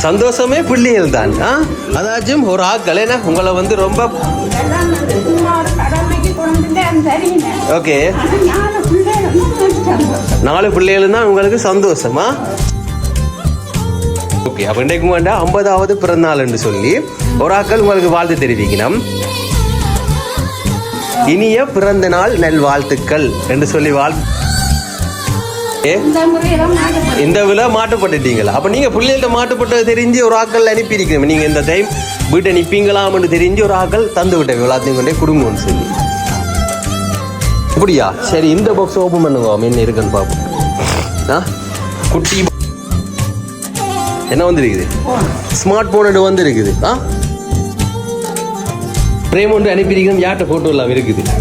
சந்தோஷமே பிள்ளைகள் தான் ஆ? அதாச்சும் ஒரு ஆக்கள். உங்களை வந்து ரொம்ப ஓகே நாலு பிள்ளைகள் தான் உங்களுக்கு சந்தோஷமா ஓகே அப்போ இன்றைக்கு வேண்டாம் ஐம்பதாவது பிறந்தநாள் என்று சொல்லி ஒரு ஆக்கள் உங்களுக்கு வாழ்த்து தெரிவிக்கணும். இனிய பிறந்த நாள் நல் வாழ்த்துக்கள் என்று சொல்லி வாழ் இந்த இந்த விழா மாட்டுப்பட்டுட்டீங்களா? அப்போ நீங்கள் பிள்ளைகள்ட்ட மாட்டுப்பட்டது தெரிஞ்சு ஒரு ஆக்கள் அனுப்பியிருக்கீங்க நீங்கள் இந்த டைம் வீட்டை நிற்பீங்களாம்னு தெரிஞ்சு ஒரு ஆக்கள் தந்து விட்ட எல்லாத்தையும் கொண்டே குடும்பம்னு சொல்லி. அப்படியா சரி இந்த பாக்ஸ் ஓப்பன் பண்ணுவோம் என்ன இருக்குன்னு பார்ப்போம். ஆ? குட்டி என்ன வந்துருக்குது? ஸ்மார்ட் போன் வந்துருக்குது. ஆ? பிரேம் ஒன்று அனுப்பியிருக்கிறோம். யார்கிட்ட ஃபோட்டோ எல்லாம் இருக்குது?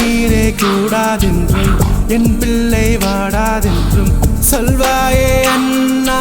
நீரே கூடாதென்றும் என் பிள்ளை வாடாதென்றும் சொல்வாயே அண்ணா.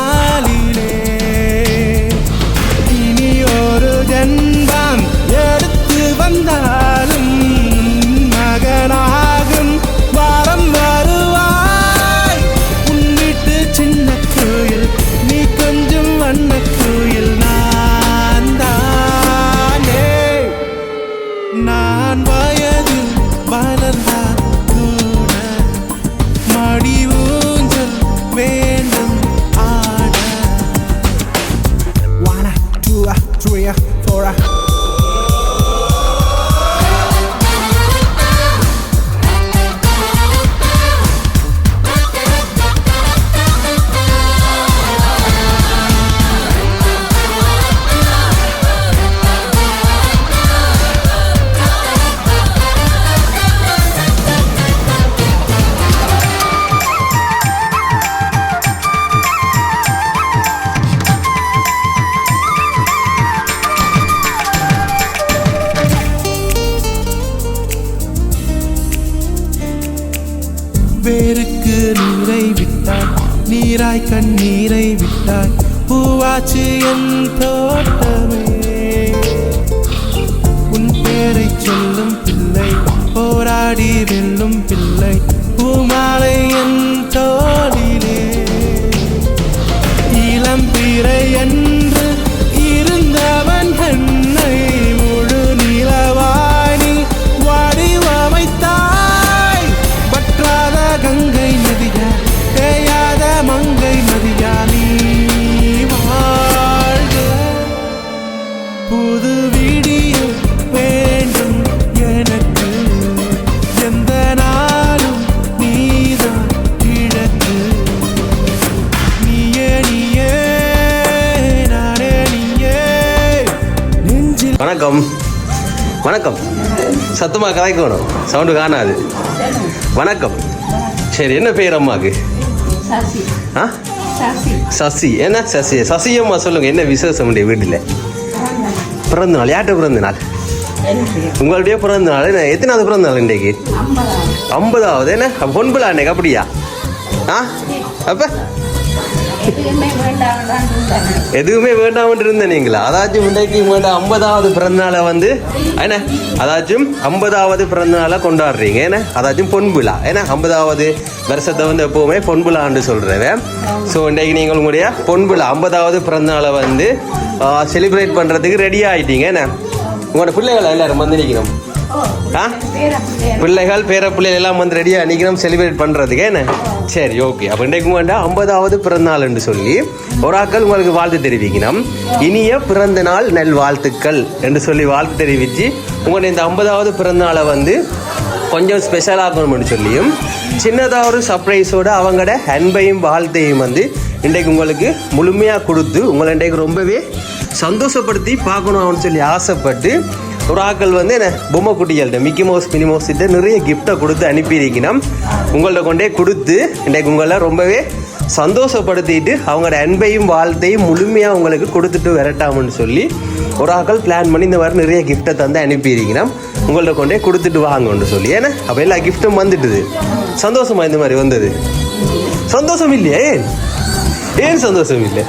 சத்தமா கலைக்கணும் சவுண்டு காணாது. வணக்கம். சரி என்ன பேர் அம்மாக்கு? சசி. ஆ? சசி. என்ன சசி? சசி அம்மா சொல்லுங்க என்ன விசேஷம் உடைய வீட்டில்? பிறந்த நாள் யார்கிட்ட பிறந்த நாள் உங்களுடைய பிறந்த நாள் என்ன எத்தனாவது பிறந்த நாள் இன்றைக்கு? ஐம்பதாவது. என்ன பொன்புலா அன்னைக்கு அப்படியா? ஆ? அப்ப? எதுவுமே வேண்டாம் வேண்டாம்னு இருந்த நீங்களா? அதாச்சும் இன்றைக்கு வேண்டாம் ஐம்பதாவது பிறந்தநாளை வந்து என்ன? அதாச்சும் ஐம்பதாவது பிறந்தநாளை கொண்டாடுறீங்க ஏன்னா அதாச்சும் பொன்புலா ஏன்னா ஐம்பதாவது வருஷத்தை வந்து எப்போவுமே பொன்புலான்னு சொல்கிறவன் ஸோ இன்றைக்கு நீங்கள் உங்களுடைய பொன்புலா ஐம்பதாவது பிறந்தநாளை வந்து செலிப்ரேட் பண்ணுறதுக்கு ரெடி ஆகிட்டீங்க என்ன? உங்களோட பிள்ளைகளை எல்லாரும் வந்து நிற்கணும் பிள்ளைகள் பிள்ளைகள் பேர பிள்ளைகள் எல்லாம் வந்து ரெடியாக நிற்கிறோம் செலிப்ரேட் பண்ணுறதுக்கு என்ன? சரி ஓகே அப்போ இன்றைக்கு வேண்டாம் ஐம்பதாவது பிறந்தநாள் என்று சொல்லி ஒரு உங்களுக்கு வாழ்த்து தெரிவிக்கணும். இனிய பிறந்த நாள் நல் வாழ்த்துக்கள் என்று சொல்லி வாழ்த்து தெரிவித்து உங்களுடைய இந்த ஐம்பதாவது பிறந்தநாளை வந்து கொஞ்சம் ஸ்பெஷலாகணும்னு சொல்லியும் சின்னதாக ஒரு சர்ப்ரைஸோட அவங்களோட அன்பையும் வாழ்த்தையும் வந்து இன்றைக்கு உங்களுக்கு முழுமையாக கொடுத்து உங்களை இன்றைக்கு ரொம்பவே சந்தோஷப்படுத்தி பார்க்கணும் அப்படின்னு சொல்லி ஆசைப்பட்டு ஒரு ஆக்கள் வந்து என்ன பொம்மை குட்டிகள்கிட்ட மிக்கி மவுஸ் மினி மவுஸ் கிட்ட நிறைய கிஃப்டை கொடுத்து அனுப்பியிருக்கணும். உங்கள்ட்ட கொண்டே கொடுத்து இன்றைக்கு உங்களை ரொம்பவே சந்தோஷப்படுத்திட்டு அவங்களோட அன்பையும் வாழ்த்தையும் முழுமையாக உங்களுக்கு கொடுத்துட்டு விரட்டாமன்னு சொல்லி ஒரு ஆக்கள் பிளான் பண்ணி இந்த மாதிரி நிறைய கிஃப்டை தந்து அனுப்பியிருக்கணும். உங்கள்ட்ட கொண்டே கொடுத்துட்டு வாங்கன்னு சொல்லி ஏன்னா அப்போ எல்லா கிஃப்ட்டும் வந்துட்டுது. சந்தோஷமா இந்த மாதிரி வந்தது. சந்தோஷம் இல்லையே ஏன் சந்தோஷம் இல்லை?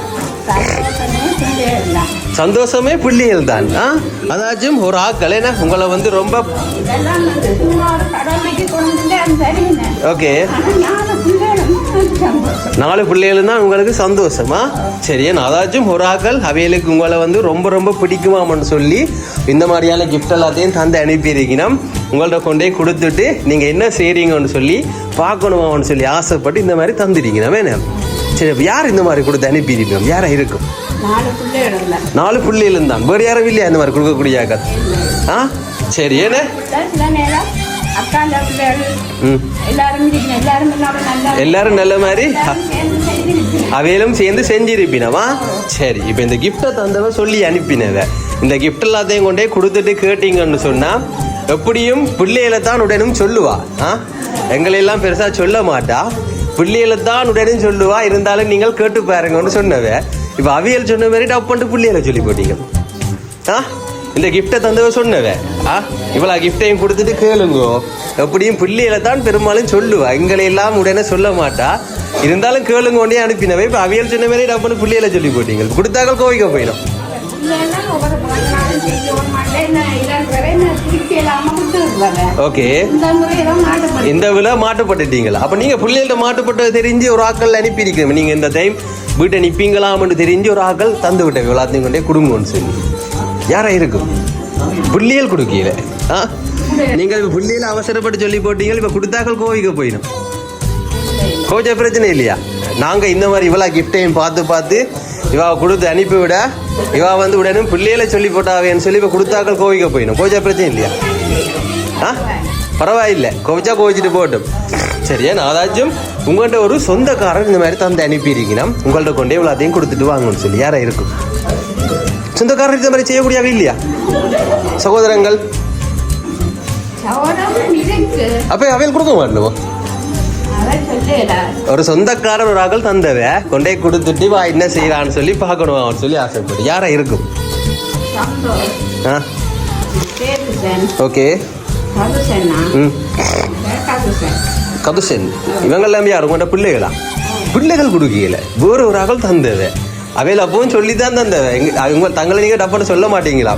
சந்தோஷமே பிள்ளைகள் தான் ஆ? அதாச்சும் ஒரு ஆக்கள் என்ன? உங்களை வந்து ரொம்ப ஓகே. நாலு பிள்ளைகள் தான் உங்களுக்கு சந்தோஷமா சரி ஏன்னா அதாச்சும் ஒரு ஆக்கள் அவைகளுக்கு உங்களை வந்து ரொம்ப ரொம்ப பிடிக்குமாமன்னு சொல்லி இந்த மாதிரியான கிஃப்ட் எல்லாத்தையும் தந்து அனுப்பியிருக்கணும். உங்கள்ட்ட கொண்டே கொடுத்துட்டு நீங்கள் என்ன செய்கிறீங்கன்னு சொல்லி பார்க்கணுமான்னு சொல்லி ஆசைப்பட்டு இந்த மாதிரி தந்துட்டீங்க வேணும் சரி யார் இந்த மாதிரி கொடுத்து அனுப்பியிருக்கோம் யாரா இருக்கும்? நாலு பிள்ளைகள் தான் நாலு பிள்ளைகளும் தான் வேறு யாரும் இல்லையா இந்த மாதிரி கொடுக்கக்கூடிய ஆ? சரி ஏன்னா எல்லாரும் நல்லா மாதிரி? அவையிலும் சேர்ந்து செஞ்சிருப்பினவா? சரி இப்போ இந்த கிஃப்டை தந்தவ சொல்லி அனுப்பினவ. இந்த கிஃப்ட் எல்லாத்தையும் கொண்டே கொடுத்துட்டு கேட்டீங்கன்னு சொன்னா எப்படியும் பிள்ளைகளை தான் உடனும் சொல்லுவா. ஆ? எங்களையெல்லாம் பெருசா சொல்ல மாட்டா. பிள்ளைகளை தான் உடனும் சொல்லுவா. இருந்தாலும் நீங்கள் கேட்டு பாருங்கன்னு சொன்னவ. இப்போ அவியல் சொன்ன மாதிரி டப் பண்ணிட்டு பிள்ளைகளை சொல்லி போட்டீங்க. ஆ? இந்த கிஃப்டை தந்தவ சொன்னவ. ஆ? இவ்வளோ கிஃப்டையும் கொடுத்துட்டு கேளுங்கோ. எப்படியும் பிள்ளைகளை தான் பெரும்பாலும் சொல்லுவா. எங்களை எல்லாம் உடனே சொல்ல மாட்டா. இருந்தாலும் கேளுங்க உடனே அனுப்பினவை. இப்போ அவியல் சொன்ன மாதிரி டப்புன்னு பிள்ளைகளை சொல்லி போட்டீங்க. கொடுத்தாக்கள் கோவிக்க போயிடும். ஓகே. இந்த விழா மாட்டுப்பட்டுட்டீங்களா? அப்போ நீங்கள் பிள்ளைகள்ட்ட மாட்டுப்பட்டது தெரிஞ்சு ஒரு ஆக்கள் அனுப்பியிருக்கீங்க நீங்கள் இந்த டைம் வீட்டை நிற்பீங்களாம்னு தெரிஞ்சு ஒரு ஆக்கள் தந்து விட்ட எல்லாத்தையும் கொண்டே கொடுங்கன்னு சொல்லி. யாரா இருக்கும் புள்ளியல் கொடுக்கல ஆ? நீங்கள் புள்ளியில் அவசரப்பட்டு சொல்லி போட்டீங்க இப்போ கொடுத்தாக்கள் கோவிக்க போயிடும். கோச்ச பிரச்சனை இல்லையா? நாங்கள் இந்த மாதிரி இவ்வளோ கிஃப்டையும் பார்த்து பார்த்து இவா கொடுத்து அனுப்பிவிட இவா வந்து உடனே பிள்ளையில சொல்லி போட்டாவேன்னு சொல்லி இப்போ கொடுத்தாக்கள் கோவிக்க போயிடும். கோச்ச பிரச்சனை இல்லையா? ஆ? பரவாயில்ல. கோவிச்சா கோவிச்சிட்டு போட்டும். சரி நான் அதாச்சும் உங்கள்கிட்ட ஒரு சொந்தக்காரர் இந்த மாதிரி தந்து அனுப்பியிருக்கீங்கன்னா உங்கள்கிட்ட கொண்டே இவ்வளோத்தையும் கொடுத்துட்டு வாங்கன்னு சொல்லி யாரா இருக்கும். சொந்தக்காரர் இந்த மாதிரி செய்யக்கூடியவே இல்லையா? சகோதரங்கள். அப்போ அவையில் கொடுக்க மாட்டோம் ஒரு சொந்தக்காரர் ஒரு ஆக்கள் தந்தவ கொண்டே கொடுத்துட்டு வா என்ன செய்யறான்னு சொல்லி பார்க்கணும் அவன் சொல்லி ஆசைப்பட்டு யாரா இருக்கும். ஆ? ஓகே. ம். கதுசன். இவங்கெல்லாம் யார்? உங்கள்கிட்ட பிள்ளைகளா? பிள்ளைகள் கொடுக்கல வேறு ஒரு ஆகல் தந்தது அவையில் அப்பவும் சொல்லி தான் தந்தவ. எங்க தங்களை நீங்கள் டப்புன்னு சொல்ல மாட்டீங்களா?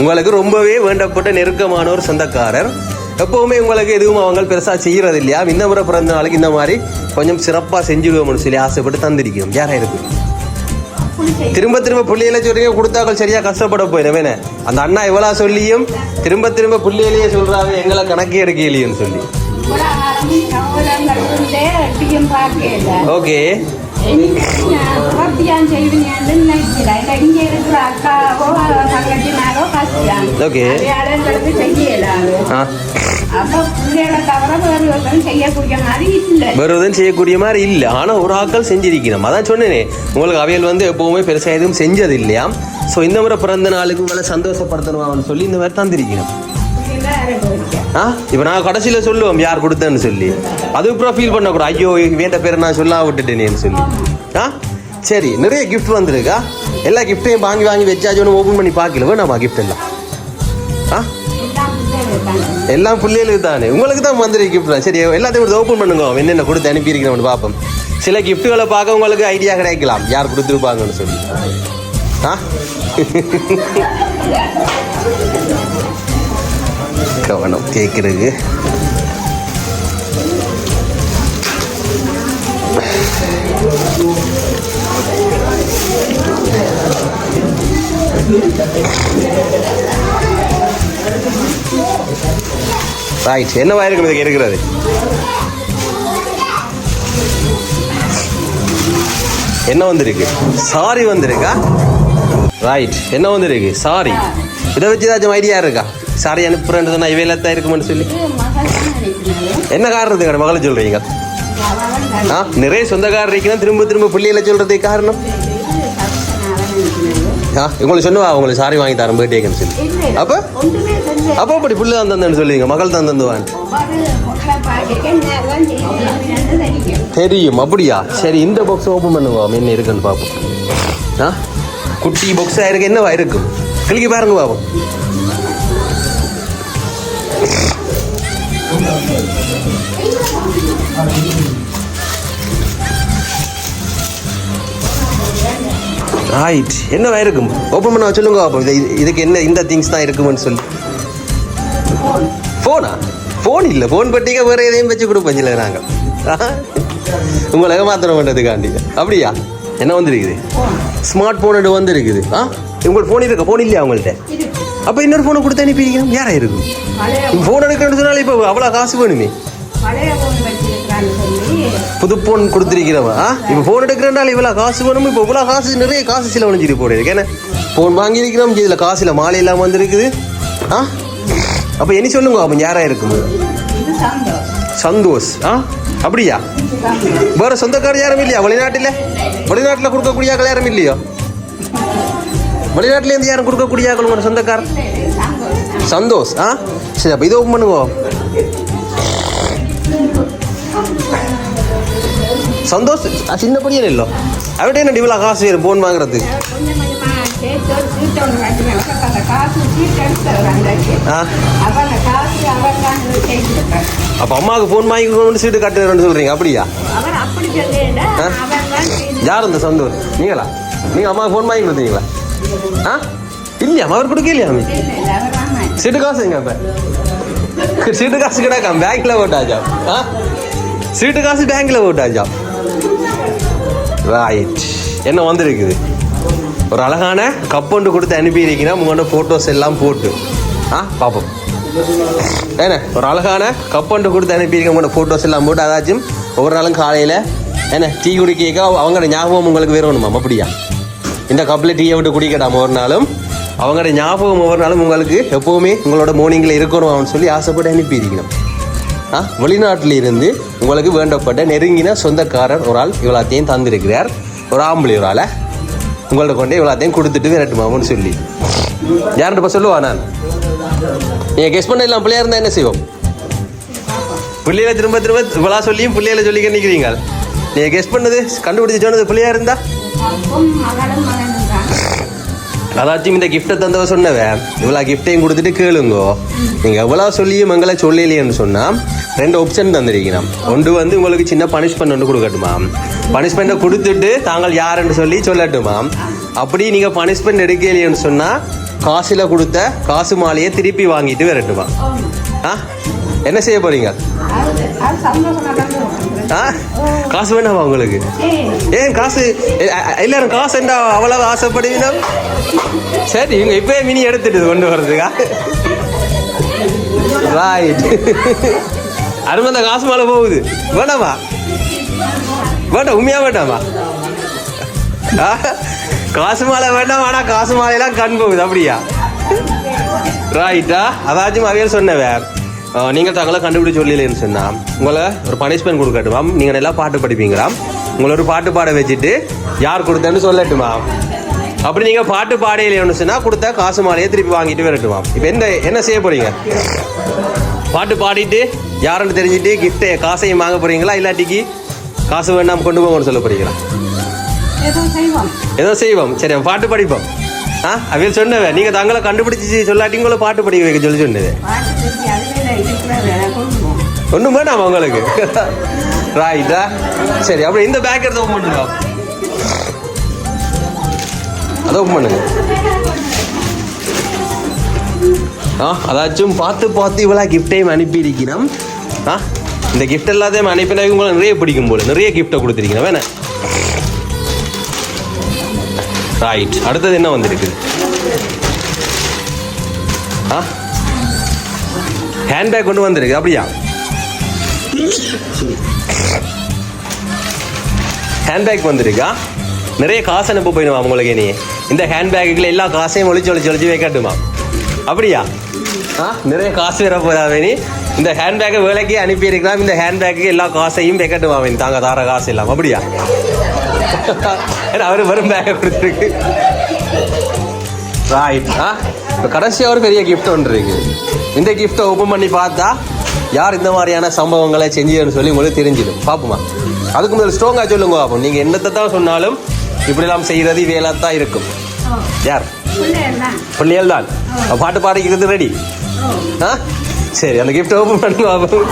உங்களுக்கு ரொம்பவே வேண்டப்பட்ட நெருக்கமான ஒரு சொந்தக்காரர். எப்பவுமே உங்களுக்கு எதுவும் அவங்க பெருசாக செய்கிறது இல்லையா இந்த முறை பிறந்த நாளைக்கு இந்த மாதிரி கொஞ்சம் சிறப்பாக செஞ்சுடுவோம்னு சொல்லி ஆசைப்பட்டு தந்திருக்கோம் யாராக இருக்கு திரும்ப திரும்ப பிள்ளைகளை சொல்றீங்க கொடுத்தாக்கள் சரியா கஷ்டப்பட போயிடுவேனே அந்த அண்ணா இவ்வளோ சொல்லியும் திரும்ப திரும்ப பிள்ளைகளையே சொல்கிறாங்க எங்களை கணக்கே எடுக்கலையும் சொல்லி. ஓகே இல்லை வருவதும் செய்யக்கூடிய மாதிரி இல்லை ஆனால் ஒரு ஆட்கள் செஞ்சிருக்கணும் அதான் சொன்னேனே உங்களுக்கு அவையல் வந்து எப்பவுமே பெருசாக எதுவும் செஞ்சது இல்லையா ஸோ இந்த முறை பிறந்த நாளுக்கு உங்களை சந்தோஷப்படுத்தணும் சொல்லி இந்த மாதிரி தந்திருக்கணும் ஆ? இப்போ நான் கடைசியில் சொல்லுவோம் யார் கொடுத்தேன்னு சொல்லி. அதுக்கப்புறம் ஃபீல் பண்ணக்கூடாது. ஐயோ வேண்ட பேரை நான் சொல்ல விட்டுட்டேனேன்னு சொல்லி. ஆ? சரி நிறைய கிஃப்ட் வந்திருக்கா? எல்லா கிஃப்ட்டையும் வாங்கி வாங்கி வச்சாச்சு ஒன்று ஓப்பன் பண்ணி பார்க்கல. வேணாமா கிஃப்ட் எல்லாம். ஆ? எல்லாம் பிள்ளைகளுக்கு தானே. உங்களுக்கு தான் வந்துருக்கு கிஃப்ட் தான் சரி எல்லாத்தையும் ஓப்பன் பண்ணுங்க. என்னென்ன கொடுத்து அனுப்பியிருக்கிறோம்னு பார்ப்போம். சில கிஃப்ட்டுகளை பார்க்க உங்களுக்கு ஐடியா கிடைக்கலாம். யார் கொடுத்துருப்பாங்கன்னு சொல்லி. ஆ? வேணும் கேட்குறதுக்கு ரைட் என்னவா இருக்கும் இதுக்கு இருக்கிறது என்ன வந்திருக்கு? சாரி வந்திருக்கா? ரைட் என்ன வந்திருக்கு? சாரி இதை வச்சு ஏதாச்சும் ஐடியா இருக்கா? சாரி அனுப்புறேன்னு சொன்னா இவையில தான் இருக்குமென்னு சொல்லி. என்ன காரணம் தான் என்ன மகளை சொல்றீங்க. ஆ? நிறைய சொந்தக்காரர் இருக்கணும் திரும்ப திரும்ப பிள்ளைகளை சொல்கிறதுக்கு காரணம்? ஆ உங்களுக்கு சொன்னவா? உங்களுக்கு சாரி வாங்கி தரேன் பேட்டேக்குன்னு சொல்லி. அப்போ? அப்போ அப்படி பிள்ளை தான் தந்தேன்னு சொல்லுவீங்க மகள் தான் தந்துவான் தெரியும் அப்படியா? சரி இந்த பாக்ஸ் ஓப்பன் பண்ணுவோம் என்ன இருக்குன்னு பார்ப்போம். ஆ? குட்டி பாக்ஸாக இருக்கு என்னவா இருக்கும் கிளிக்கி பாருங்க பாப்போம் ரைட் என்னவா இருக்கும்? ஓப்பன் பண்ண சொல்லுங்க இது- இதுக்கு என்ன இந்த திங்ஸ் தான் இருக்குமென்னு சொல்லி. ஃபோனா ஃபோன் இல்லை ஃபோன் பட்டிக்க வேறு எதையும் வச்சு கொடுப்போம் சில நாங்கள் உங்களை ஏமாத்திரம் பண்ணுறதுக்காண்டி அப்படியா? என்ன வந்திருக்குது? ஸ்மார்ட் ஃபோன் வந்திருக்குது. ஆ? உங்களுக்கு ஃபோன் இருக்கா ஃபோன் இல்லையா உங்கள்கிட்ட அப்போ இன்னொரு ஃபோனை கொடுத்து அனுப்பிடுங்க யாரா இருக்கும் ஃபோன் எடுக்கணும்னு சொன்னாலும் இப்போ அவ்வளோ காசு வேணுமே. புது ஃபோன் கொடுத்துருக்கிறவன் ஆ? இப்போ ஃபோன் எடுக்கிறனால இவ்வளோ காசு வேணும்? இப்போ இவ்வளோ காசு நிறைய காசு செலவழிஞ்சிட்டு போடுது ஏன்னா ஃபோன் வாங்கியிருக்கிறோம் இதில் காசு இல்லை மாலை இல்லாமல் வந்திருக்குது ஆ? அப்போ இனி சொல்லுங்க அப்போ யாரா இருக்கும்? சந்தோஷ். ஆ? அப்படியா? வேற சொந்தக்காரர் யாரும் இல்லையா? வெளிநாட்டில்? வெளிநாட்டில் கொடுக்கக்கூடிய யாரும் இல்லையோ? வெளிநாட்டில இருந்து யாரும் கொடுக்கக்கூடிய உங்களோட சொந்தக்காரர்? சந்தோஷம் சந்தோஷ் ஆ? சரி அப்போ இதை ஓப்பன் பண்ணுங்க. சந்தோஷ் சின்ன பையன் இல்லோ. அவர்கிட்ட என்ன இவ்வளோ காசு வேறு அன்றைக்கு ஆ? அப்போ அம்மாவுக்கு ஃபோன் வாங்கி சீட்டு கட்டுறேன்னு சொல்கிறீங்க அப்படியா? யார் இந்த சந்தோஷ்? நீங்களா? நீங்கள் அம்மாவுக்கு ஃபோன் வாங்கி கொடுத்தீங்களா? ஆ? இல்லையா? அவர் கொடுக்கலையா இல்லை சீட்டு காசு எங்க இப்ப சீட்டு காசு கிடக்காம பேங்க்ல போட்டாச்சா ஆ? சீட்டு காசு பேங்க்ல போட்டாச்சா ரைட் என்ன வந்திருக்குது? ஒரு அழகான கப்பொண்டு கொடுத்து அனுப்பியிருக்கீங்கன்னா உங்களோட ஃபோட்டோஸ் எல்லாம் போட்டு. ஆ? பார்ப்போம். என்ன? ஒரு அழகான கப்பொண்டு கொடுத்து அனுப்பியிருக்க உங்களோட ஃபோட்டோஸ் எல்லாம் போட்டு. அதாச்சும் ஒவ்வொரு நாளும் காலையில் என்ன டீ குடிக்க அவங்களோட ஞாபகம் உங்களுக்கு வேணுமா? அப்படியா? இந்த கப்பில் டீயை விட்டு குடிக்கட்டாம ஒரு நாளும். அவங்களோட ஞாபகம் ஒவ்வொரு நாளும் உங்களுக்கு எப்போவுமே உங்களோட மார்னிங்கில் இருக்கணும் அவன் சொல்லி ஆசைப்பட்டு அனுப்பியிருக்கணும். ஆ வெளிநாட்டில் இருந்து உங்களுக்கு வேண்டப்பட்ட நெருங்கின சொந்தக்காரர் ஒரு ஆள் இவ்வளோத்தையும் தந்திருக்கிறார். ஒரு ஆம்பளை ஒரு ஆளை. உங்கள்ட்ட கொண்டு இவ்வளோத்தையும் கொடுத்துட்டு விரட்டுமாமன்னு சொல்லி. யார்கிட்ட சொல்லுவா நான்? நீங்கள் கெஸ் பண்ண இல்லாம பிள்ளையா இருந்தால் என்ன செய்வோம்? பிள்ளைகளை திரும்ப திரும்ப இவ்வளோ சொல்லியும் பிள்ளைகளை சொல்லி நிற்கிறீங்க நீங்கள் கெஸ் பண்ணது கண்டுபிடிச்சு சொன்னது பிள்ளையா இருந்தா? அதாச்சும் இந்த கிஃப்டை தந்தவ சொன்னவன் இவ்வளோ கிஃப்டையும் கொடுத்துட்டு கேளுங்கோ. நீங்கள் எவ்வளோ சொல்லியும் எங்களை சொல்லலையேன்னு சொன்னால் ரெண்டு ஆப்ஷன் தந்திருக்கணும் ஒன்று வந்து உங்களுக்கு சின்ன பனிஷ்மெண்ட் ஒன்று கொடுக்கட்டுமா? பனிஷ்மெண்ட்டை கொடுத்துட்டு தாங்கள் யாருன்னு சொல்லி சொல்லட்டுமா? அப்படி நீங்கள் பனிஷ்மெண்ட் எடுக்கலையேன்னு சொன்னால் காசில் கொடுத்த காசு மாலையை திருப்பி வாங்கிட்டு வரட்டுமா? ஆ? என்ன செய்ய போகிறீங்க ஆ? காசு வேணாமா உங்களுக்கு? ஏன் காசு? எல்லாரும் காசு என்ன அவ்வளவு ஆசைப்படுவீங்க சரி இவங்க இப்பவே மினி எடுத்துட்டு கொண்டு வர்றதுக்கா? ரைட் அருமந்த காசு மேலே போகுது. வேணாமா? வேண்டாம் உண்மையா வேண்டாமா காசு மாலை வேண்டாம் ஆனால் காசு மாலையெல்லாம் கண் போகுது அப்படியா? ரைட்டா அதாச்சும் அவையல் சொன்னவன் நீங்க தங்களை கண்டுபிடிச்சு சொல்லலன்னு சொன்னா உங்களை ஒரு பனிஷ்மெண்ட் கொடுக்கட்டுமாம். நீங்க நல்லா பாட்டு படிப்பீங்களாம். உங்களை ஒரு பாட்டு பாட வச்சுட்டு யார் கொடுத்தேன்னு சொல்லட்டுமா அப்படி நீங்க பாட்டு பாடையிலேன்னு சொன்னா கொடுத்த காசு மாலையை திருப்பி வாங்கிட்டு வரட்டுமாம். இப்போ என்ன என்ன செய்ய போறீங்க? பாட்டு பாடிட்டு யாருன்னு தெரிஞ்சுட்டு கிஃப்ட்டை காசையும் வாங்க போறீங்களா? இல்லாட்டிக்கு காசு வேண்டாம் கொண்டு போங்கன்னு சொல்ல போறீங்களா? ஏதோ செய்வோம். ஏதோ செய்வோம். சரி பாட்டு படிப்போம். ஆ? அவையில் சொன்னவ நீங்க தங்களை கண்டுபிடிச்சி சொல்லாட்டி உங்களை பாட்டு படிக்க வைக்க சொல்லி சொன்னது. ஒன்றும் வேணாம் உங்களுக்கு? ரைட்டா சரி அப்புறம் இந்த பேக் எடுத்து ஓப்பன் பண்ணுங்க. அதை ஓப்பன் பண்ணுங்க. ஆ அதாச்சும் பார்த்து பார்த்து இவ்வளோ கிஃப்டையும் அனுப்பியிருக்கிறோம். ஆ இந்த கிஃப்ட் எல்லாத்தையும் அனுப்பினா உங்களை நிறைய பிடிக்கும் போல நிறைய கிஃப்ட்டை கொடுத்துருக்கீங்க வேணா ரைட் அடுத்தது என்ன வந்திருக்குது ஆ? ஹேண்ட்பேக் கொண்டு வந்திருக்கு. அப்படியா? ஹேண்ட்பேக் வந்திருக்கா? நிறைய காசு அனுப்ப போயிடுமா உங்களுக்கு நீ? இந்த ஹேண்ட்பேக்குள்ள எல்லா காசையும் ஒழிச்சு ஒழிச்சு ஒளிச்சு வைக்கட்டுமா? அப்படியா? ஆ? நிறைய காசு வர போதாவே நீ? இந்த ஹேண்ட்பேக்கை வேலைக்கு அனுப்பியிருக்கலாம். இந்த ஹேண்ட்பேக்கு எல்லா காசையும் வைக்கட்டுமா தாங்க தார காசு இல்லாமல் அப்படியா? ஏன்னா அவர் வெறும் பேக்கை கொடுத்துருக்கு. ரைட் ஆ? இப்போ கடைசியாக ஒரு பெரிய gift ஒன்று இருக்கு. இந்த கிஃப்ட்டை ஓப்பன் பண்ணி பார்த்தா யார் இந்த மாதிரியான சம்பவங்களை செஞ்சதுன்னு சொல்லி உங்களுக்கு தெரிஞ்சிடும். பார்ப்போமா. அதுக்கு முதல்ல ஸ்ட்ராங்காக சொல்லுங்க பார்ப்போம் நீங்கள் என்னத்தை தான் சொன்னாலும் இப்படிலாம் செய்கிறது வேலை தான் இருக்கும். யார்? பிள்ளைகள் தான். பாட்டு பாடிக்கிறது ரெடி ஆ. சரி அந்த கிஃப்ட் ஓப்பன் பண்ணி பார்ப்போம்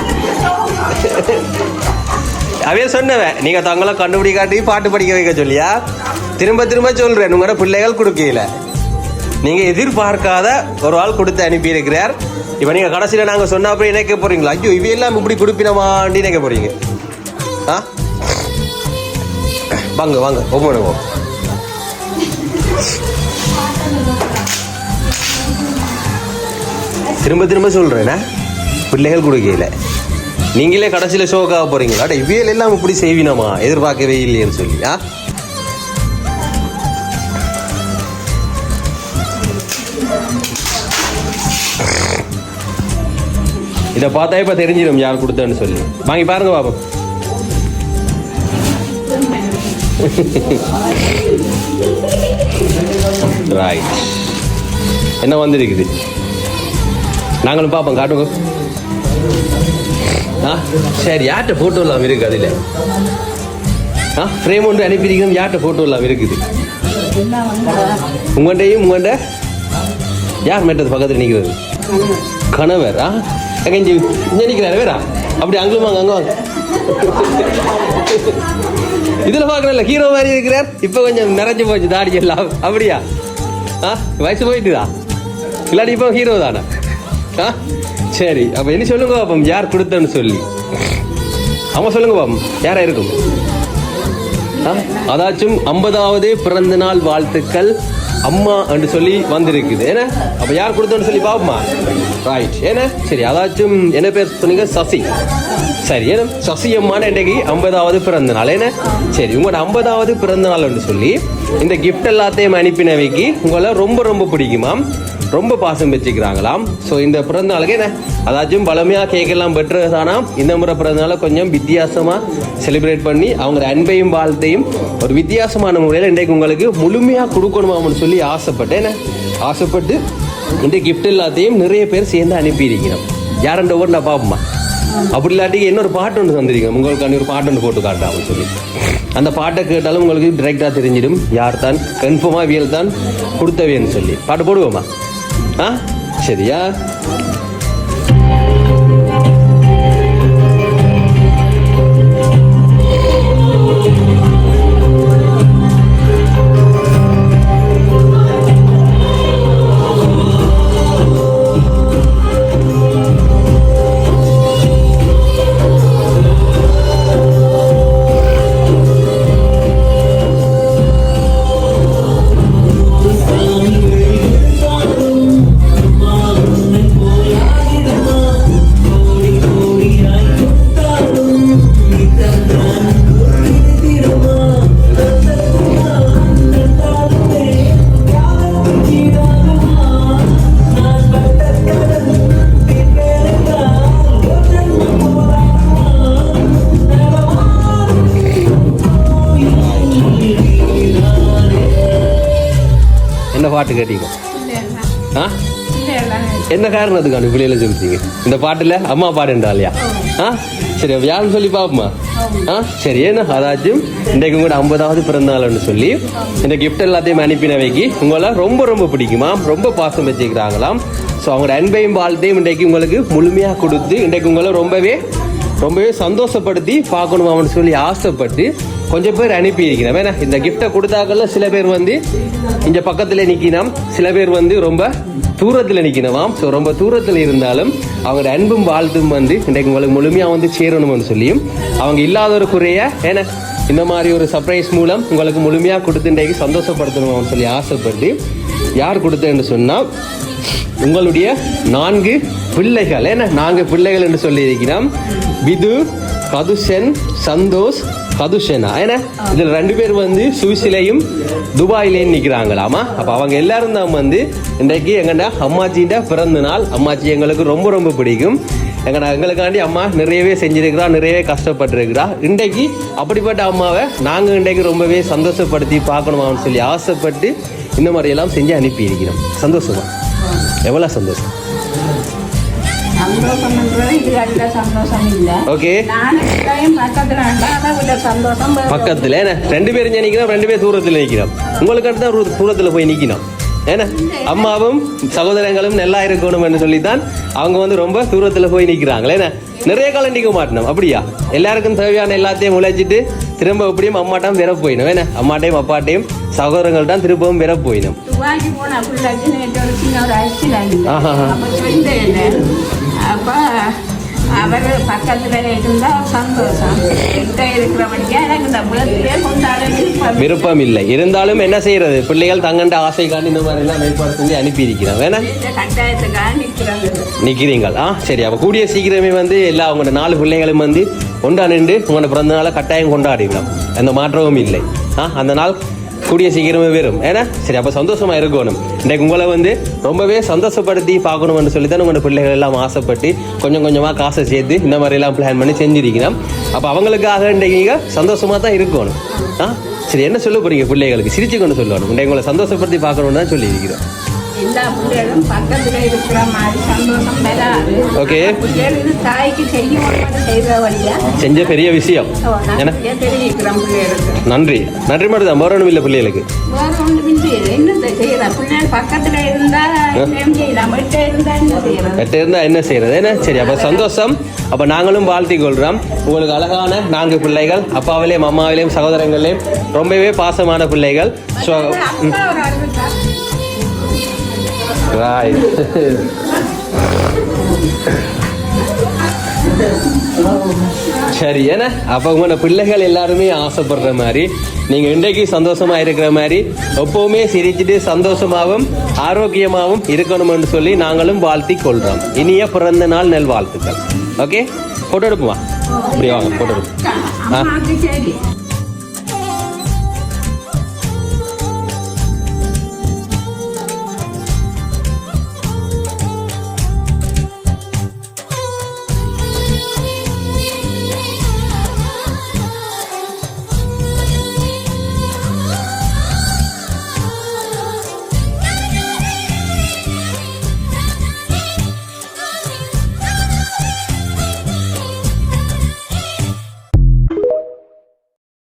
அவைய சொன்னவன் நீங்கள் தங்களை கண்டுபிடிக்காட்டி பாட்டு படிக்க வைக்க சொல்லியா? திரும்ப திரும்ப சொல்கிறேன் உங்களோட பிள்ளைகள் கொடுக்கல நீங்கள் எதிர்பார்க்காத ஒரு ஆள் கொடுத்து அனுப்பியிருக்கிறார். இப்போ நீங்கள் கடைசியில் நாங்கள் சொன்ன அப்புறம் இணைக்க போகிறீங்களா ஐயோ இவையெல்லாம் இப்படி கொடுப்பினமாண்டி நினைக்க போகிறீங்க ஆ? வாங்க வாங்க ஓப்பன் திரும்ப திரும்ப சொல்கிறேன்னா பிள்ளைகள் கொடுக்கல நீங்களே கடைசியில் ஷோக்காக போகிறீங்களா அட இவியல் எல்லாம் இப்படி செய்வினமா? எதிர்பார்க்கவே இல்லையேன்னு சொல்லி ஆ? இதை பார்த்தா இப்போ தெரிஞ்சிடும் யார் கொடுத்தான்னு சொல்லி. வாங்கி பாருங்க பாப்போம் ரைட் என்ன வந்திருக்குது? நாங்களும் பார்ப்போம் காட்டுங்க. ஆ? சரி யார்கிட்ட ஃபோட்டோ எல்லாம் இருக்கு அதில்? ஆ? ஃப்ரேம் ஒன்று அனுப்பியிருக்கணும் யார்கிட்ட ஃபோட்டோ எல்லாம் இருக்குது? உங்கள்கிட்டையும் உங்கள்கிட்ட? யார் மேட்டது பக்கத்தில் நிற்கிறது கணவர் ஆ? எங்க இங்கே நிற்கிறாரு வேறா? அப்படி அங்கே வாங்க அங்கே வாங்க. இதில் பார்க்குறேன்ல ஹீரோ மாதிரி இருக்கிறார். இப்போ கொஞ்சம் நிறைஞ்சு போச்சு தாடி எல்லாம். அப்படியா? ஆ? வயசு போயிட்டுதா? இல்லாட்டி இப்போ ஹீரோ தானே? ஆ? சரி அப்போ என்ன சொல்லுங்க பாப்போம் யார் கொடுத்தன்னு சொல்லி. ஆமாம் சொல்லுங்க பாப்போம் யாராக இருக்கும் ஆ, அதாச்சும் ஐம்பதாவது பிறந்த நாள் வாழ்த்துக்கள் அம்மா என்று சொல்லி வந்திருக்குது. ஏன்னா அப்போ யார் கொடுத்தோன்னு சொல்லி பாப்போமா ரைட் ஏன்னா சரி அதாச்சும் என்ன பேர் சொன்னீங்க? சசி. சரி ஏன்னா சசி அம்மான இன்றைக்கு ஐம்பதாவது பிறந்த நாள். என்ன? சரி உங்களோட ஐம்பதாவது பிறந்த நாள்னு சொல்லி இந்த கிஃப்ட் எல்லாத்தையும் அனுப்பினவைக்கு உங்களை ரொம்ப ரொம்ப பிடிக்குமாம். ரொம்ப பாசம் வச்சுக்கிறாங்களாம். ஸோ இந்த பிறந்த நாளுக்கு என்ன? அதாச்சும் பழமையாக கேக்கெல்லாம் பெற்றதானா? இந்த முறை பிறந்த நாளை கொஞ்சம் வித்தியாசமாக செலிப்ரேட் பண்ணி அவங்க அன்பையும் வாழ்த்தையும் ஒரு வித்தியாசமான முறையில் இன்றைக்கு உங்களுக்கு முழுமையாக கொடுக்கணுமாம்னு சொல்லி ஆசைப்பட்டேன். என்ன? ஆசைப்பட்டு இந்த கிஃப்ட் எல்லாத்தையும் நிறைய பேர் சேர்ந்து அனுப்பியிருக்கிறோம். யாருன்ற ஊர் நான் பார்ப்போமா? அப்படி இல்லாட்டி இன்னொரு பாட்டு ஒன்று தந்திருக்கேன் உங்களுக்கு ஒரு பாட்டு ஒன்று போட்டு காட்டாமல் சொல்லி. அந்த பாட்டை கேட்டாலும் உங்களுக்கு டிரெக்டாக தெரிஞ்சிடும். யார் தான்? கன்ஃபார்மாக வியல் தான் கொடுத்தவேன்னு சொல்லி. பாட்டு போடுவோமா? ஆ சரியா ஆ? என்ன காரணத்துக்கான பிள்ளைகளை சொல்லிட்டீங்க இந்த பாட்டுல அம்மா பாடுன்றாலையா ஆ? சரி யாருன்னு சொல்லி பாப்போமா? ஆ? சரி ஏன்னா அதாச்சும் இன்றைக்கு கூட ஐம்பதாவது பிறந்தநாள்னு சொல்லி இந்த கிஃப்ட் எல்லாத்தையும் அனுப்பினவைக்கு உங்களை ரொம்ப ரொம்ப பிடிக்குமா? ரொம்ப பாசம் வச்சுக்கிறாங்களாம். ஸோ அவங்களோட அன்பையும் வாழ்த்தையும் இன்றைக்கு உங்களுக்கு முழுமையாக கொடுத்து இன்றைக்கு உங்களை ரொம்பவே ரொம்பவே சந்தோஷப்படுத்தி பார்க்கணுமான்னு சொல்லி ஆசைப்பட்டு கொஞ்சம் பேர் அனுப்பி இருக்கிறோம் ஏன்னா இந்த கிஃப்டை கொடுத்தாக்கல சில பேர் வந்து இங்கே பக்கத்தில் நிற்கினோம் சில பேர் வந்து ரொம்ப தூரத்தில் நிற்கணுமாம் ஸோ ரொம்ப தூரத்தில் இருந்தாலும் அவங்க அன்பும் வாழ்த்தும் வந்து இன்றைக்கு உங்களுக்கு முழுமையாக வந்து சேரணும்னு சொல்லியும் அவங்க இல்லாத ஒரு குறைய ஏன்னா இந்த மாதிரி ஒரு சர்ப்ரைஸ் மூலம் உங்களுக்கு முழுமையாக கொடுத்து இன்றைக்கு சந்தோஷப்படுத்தணும் சொல்லி ஆசைப்பட்டு யார் கொடுத்தேன்னு சொன்னால் உங்களுடைய நான்கு பிள்ளைகள் ஏன்னா நான்கு பிள்ளைகள் என்று சொல்லியிருக்கிறோம். விது கதுஷன் சந்தோஷ் சதுஷேனா? ஏன்னா இதில் ரெண்டு பேர் வந்து சுவிஸ்லேயும் துபாயிலேயும் நிற்கிறாங்களாமா அப்போ அவங்க எல்லாரும் தான் வந்து இன்றைக்கு எங்கடா அம்மாச்சின்ற பிறந்த நாள். அம்மாச்சி எங்களுக்கு ரொம்ப ரொம்ப பிடிக்கும். எங்கடா எங்களுக்காண்டி அம்மா நிறையவே செஞ்சிருக்கிறா நிறையவே கஷ்டப்பட்டுருக்கிறா. இன்றைக்கு அப்படிப்பட்ட அம்மாவை நாங்கள் இன்றைக்கு ரொம்பவே சந்தோஷப்படுத்தி பார்க்கணுமான்னு சொல்லி ஆசைப்பட்டு இந்த மாதிரியெல்லாம் செஞ்சு அனுப்பி இருக்கிறோம் சந்தோஷமா? எவ்வளோ சந்தோஷம்? பக்கத்துல ரெண்டு பேரும் இங்க நிக்கிறோம் ரெண்டு பேர் தூரத்துல நிக்கிறோம். உங்களுக்கு அடுத்து தூரத்துல போய் நிக்கணும். ஏன்னா அம்மாவும் சகோதரங்களும் நல்லா இருக்கணும்னு சொல்லித்தான் அவங்க வந்து ரொம்ப தூரத்துல போய் நிக்கிறாங்களே என்ன நிறைய காலம் நிக்க மாட்டோம் அப்படியா? எல்லாருக்கும் தேவையான எல்லாத்தையும் உழைச்சிட்டு திரும்ப எப்படியும் அம்மாட்டம் பெற போயிடும் என்ன அம்மாட்டையும் அப்பாட்டையும் சகோதரங்கள்ட்ட திரும்பவும் பெற போயிடும் அப்போ அவர் பக்கத்துல இருந்தா சந்தோஷம். கிட்ட இருக்கிறபடியா எனக்கு இந்த பர்த்டே கொண்டாட விருப்பம் இல்லை இருந்தாலும் என்ன செய்யறது? பிள்ளைகள் தங்கண்ட ஆசைக்காண்டி இந்த மாதிரி எல்லாம் ஏற்பாடு செஞ்சு அனுப்பி இருக்கிறோம் வேணா நிக்கிறீங்கள். ஆ சரி. அப்போ கூடிய சீக்கிரமே வந்து எல்லா உங்களோட நாலு பிள்ளைகளும் வந்து கொண்டா நின்று உங்களோட பிறந்த நாளை கட்டாயம் கொண்டாடிடலாம் எந்த மாற்றமும் இல்லை. ஆ அந்த நாள் கூடிய சீக்கிரமே வரும். ஏன்னா? சரி அப்போ சந்தோஷமாக இருக்கணும். இன்றைக்கு உங்களை வந்து ரொம்பவே சந்தோஷப்படுத்தி பார்க்கணும்னு சொல்லி தான் உங்களோட பிள்ளைகள் எல்லாம் ஆசைப்பட்டு கொஞ்சம் கொஞ்சமாக காசை சேர்த்து இந்த மாதிரிலாம் பிளான் பண்ணி செஞ்சிருக்கணும் அப்போ அவங்களுக்காக இன்றைக்கு நீங்கள் தான் இருக்கணும். ஆ? சரி என்ன சொல்ல போகிறீங்க பிள்ளைகளுக்கு? சிரிச்சு கொண்டு சொல்லணும். இன்றைக்கு உங்களை சந்தோஷப்படுத்தி பார்க்கணும்னு தான் சொல்லியிருக்கிறோம். எல்லா பிள்ளைகளும் பக்கத்துல இருக்கிற மாதிரி சந்தோஷம் வராது Okay. பிள்ளைகள் இது தாய்க்கு செய்யணும் செய்த வழியா? செஞ்ச பெரிய விஷயம். நன்றி. நன்றி மட்டும் தான். மரணம் இல்லை பிள்ளைகளுக்கு. வேற ஒன்று மிஞ்சி என்னத்தை செய்யலாம் பிள்ளைகள் பக்கத்துல இருந்தா என்ன செய்யலாம் எட்ட இருந்தா என்ன செய்யறது? என்ன? சரி அப்ப சந்தோஷம். அப்ப நாங்களும் வாழ்த்தி கொள்றோம். உங்களுக்கு அழகான நான்கு பிள்ளைகள். அப்பாவிலையும் அம்மாவிலையும் சகோதரங்களையும் ரொம்பவே பாசமான பிள்ளைகள். ஸோ அறிவித்தா சரி ஏன்னா அப்ப உங்களோட பிள்ளைகள் எல்லாருமே ஆசைப்படுற மாதிரி நீங்க இன்றைக்கு சந்தோஷமா இருக்கிற மாதிரி எப்பவுமே சிரிச்சுட்டு சந்தோஷமாவும் ஆரோக்கியமாவும் இருக்கணும்னு சொல்லி நாங்களும் வாழ்த்தி கொள்றோம் இனிய பிறந்த நாள் நல் வாழ்த்துக்கள் ஓகே போட்டோ எடுப்போமா இப்படி வாங்க போட்டோ எடுப்போம் சரி